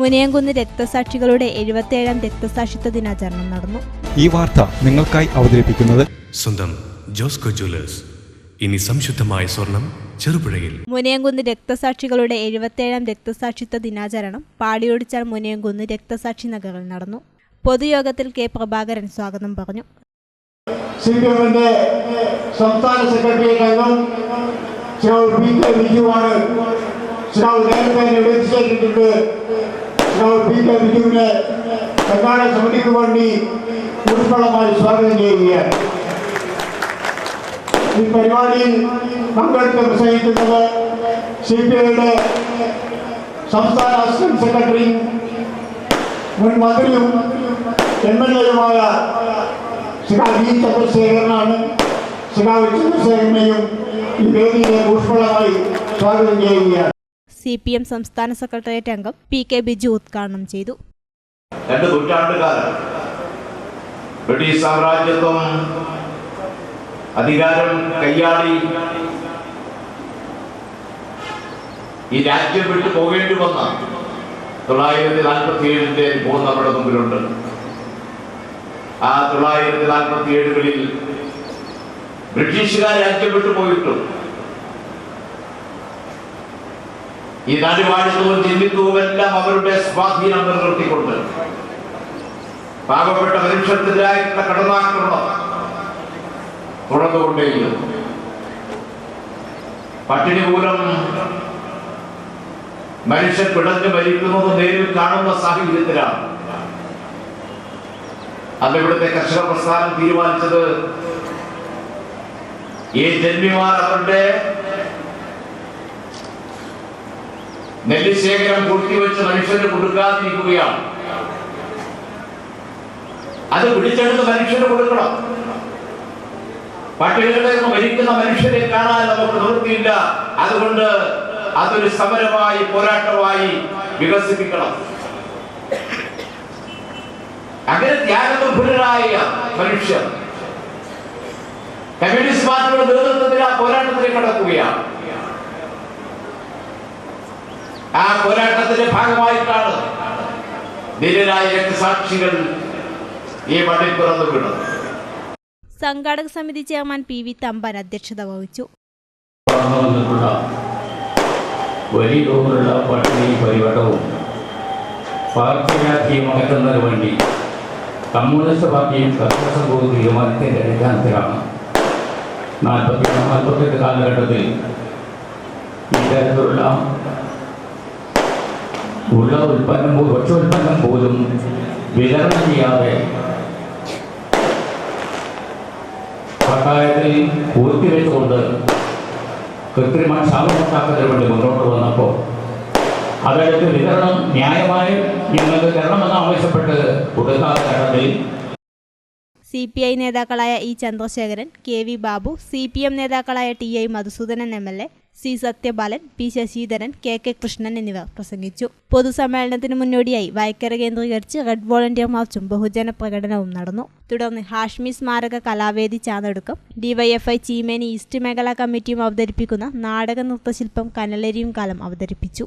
മുനിയംകുന്ന് രക്തസാക്ഷികളുടെ എഴുപത്തിയേഴാം രക്തസാക്ഷിത്വ ദിനാചരണം നടന്നു. ഈ വാർത്ത നിങ്ങൾക്കായി അവതരിപ്പിക്കുന്നത് സ്വന്തം ജോസ്കോ ജ്വല്ലേഴ്സ്. ഇനി സംശുദ്ധമായ സ്വർണം ചെറുപുഴയിൽ. മുനിയംകുന്ന് രക്തസാക്ഷികളുടെ എഴുപത്തിയേഴാം രക്തസാക്ഷിത്വ ദിനാചരണം പാടിയൊടിച്ചാൽ മുനിയംകുന്ന് രക്തസാക്ഷി നഗറിൽ നടന്നു. പൊതുയോഗത്തിൽ കെ പ്രഭാകരൻ സ്വാഗതം പറഞ്ഞു. സി പി എമ്മിന്റെ സംസ്ഥാന സെക്രട്ടറി അംഗം ബി കെ ബിജുവാണ് ശ്രീ നേരത്തെ നിർദ്ദേശിച്ചിട്ടുണ്ട് ശ്രീ പി കെ ബിജുവിനെ സംഘാടക സമിതിക്ക് വേണ്ടി ഊഷ്മളമായി സ്വാഗതം ചെയ്യുകയാണ് ഈ പരിപാടിയിൽ പങ്കെടുത്ത് പ്രസംഗിക്കുന്നത് സി പി ഐയുടെ സംസ്ഥാന അസിസ്റ്റന്റ് സെക്രട്ടറിയും മുൻ മന്ത്രിയും എം എൽ എയുമായ ശ്രീ വി ചന്ദ്രശേഖരനാണ്. ശ്രീ ചന്ദ്രശേഖരനെയും ഈ വേദിയിലെ ഊഷ്മളമായി സ്വാഗതം ചെയ്യുകയാണ്. സി പി എം സംസ്ഥാന സെക്രട്ടേറിയറ്റ് അംഗം പി കെ ബിജു ഉദ്ഘാടനം ചെയ്തു. ബ്രിട്ടീഷ് സാമ്രാജ്യത്വം അധികാരം കൈയാളി ഈ രാജ്യം വിട്ടു പോകേണ്ടി വന്ന തൊള്ളായിരത്തി നാൽപ്പത്തി ഏഴിന്റെ അനുഭവം നമ്മുടെ മുമ്പിലുണ്ട്. ആ തൊള്ളായിരത്തി നാൽപ്പത്തി ഏഴുകളിൽ ബ്രിട്ടീഷുകാർ രാജ്യം വിട്ടു പോയിട്ടും ഈ നാടുവാഴിത്വവും ചിന്തിത്വവും എല്ലാം അവരുടെ സ്വാധീനം നിലനിർത്തിക്കൊണ്ട് പാവപ്പെട്ട മനുഷ്യർക്കെതിരായിട്ടുള്ള കടന്നാക്രമണം തുടർന്നുകൊണ്ടേയിരുന്നു. പട്ടിണി മൂലം മനുഷ്യൻ പിടഞ്ഞു മരിക്കുന്നത് നേരിൽ കാണുന്ന സാഹചര്യത്തിലാണ്. അന്ന് ഇവിടുത്തെ കർഷക പ്രസ്ഥാനം തീരുമാനിച്ചത് ഈ ജന്മിമാർ അവരുടെ നെല്ല് ശേഖരം പൂഴ്ത്തിവെച്ച് മനുഷ്യന് കൊടുക്കാതിരിക്കുകയാണ്. അത് പിടിച്ചെടുത്ത് മനുഷ്യന് കൊടുക്കണം. പട്ടികളുടെ മരിക്കുന്ന മനുഷ്യരെ കാണാൻ നമുക്ക് നിവൃത്തിയില്ല. അതുകൊണ്ട് അതൊരു സമരമായി പോരാട്ടമായി വികസിപ്പിക്കണം. അങ്ങനെ ത്യാഗനിർഭരരായ മനുഷ്യർ കമ്മ്യൂണിസ്റ്റ് പാർട്ടിയുടെ നേതൃത്വത്തിൽ ആ പോരാട്ടത്തിലേക്ക് കടക്കുകയാണ്. ആ പോരാട്ടത്തിന്റെ ഭാഗമായിട്ടാണ് ധീരരായ രക്തസാക്ഷികൾ ഈ മണ്ണിൽ പിറന്നു വീണത്. സംഘാടക സമിതി ചെയർമാൻ പി വി തമ്പാൻ അധ്യക്ഷത വഹിച്ചു. വലിയ തോതിലുള്ള പട്ടിണി പരിവട്ടവും പാർട്ടി അകറ്റുന്നതിന് വേണ്ടി കമ്മ്യൂണിസ്റ്റ് പാർട്ടിയും കർഷക സംഘവും തീരുമാനത്തിന്റെ അടിസ്ഥാനത്തിലാണ് നാൽപ്പത്തി നാൽപ്പത്തെട്ട് കാലഘട്ടത്തിൽ ഇത്തരത്തിലുള്ള ഉള്ള ഉൽപ്പന്നം ഭക്ഷ്യോൽപ്പന്നം പോലും വിതരണം ചെയ്യാതെ പട്ടായത്തിൽ പൂർത്തിവെച്ചുകൊണ്ട് കൃത്രിമ ക്ഷാമമുണ്ടാക്കുന്നതിന് വേണ്ടി മുന്നോട്ട് വന്നപ്പോൾ അതായത് വിതരണം ന്യായമായി ഞങ്ങൾക്ക് തരണമെന്ന് ആവശ്യപ്പെട്ട് കൊടുക്കാത്ത ഘട്ടത്തിൽ സി പി ഐ നേതാക്കളായ E Chandrasekharan K V Babu C P M നേതാക്കളായ T I Madhusoodanan M L A C Sathyabalan P Sasidharan K K Krishnan എന്നിവർ പ്രസംഗിച്ചു. പൊതുസമ്മേളനത്തിന് മുന്നോടിയായി വൈക്കര കേന്ദ്രീകരിച്ച് റെഡ് വോളണ്ടിയർ മാർച്ചും ബഹുജന പ്രകടനവും നടന്നു. തുടർന്ന് ഹാഷ്മി സ്മാരക കലാവേദി ചാന്നെടുക്കും ഡിവൈഎഫ്ഐ ചീമേനി ഈസ്റ്റ് മേഖലാ കമ്മിറ്റിയും അവതരിപ്പിക്കുന്ന നാടക നൃത്തശില്പം കനലരിയും കാലം അവതരിപ്പിച്ചു.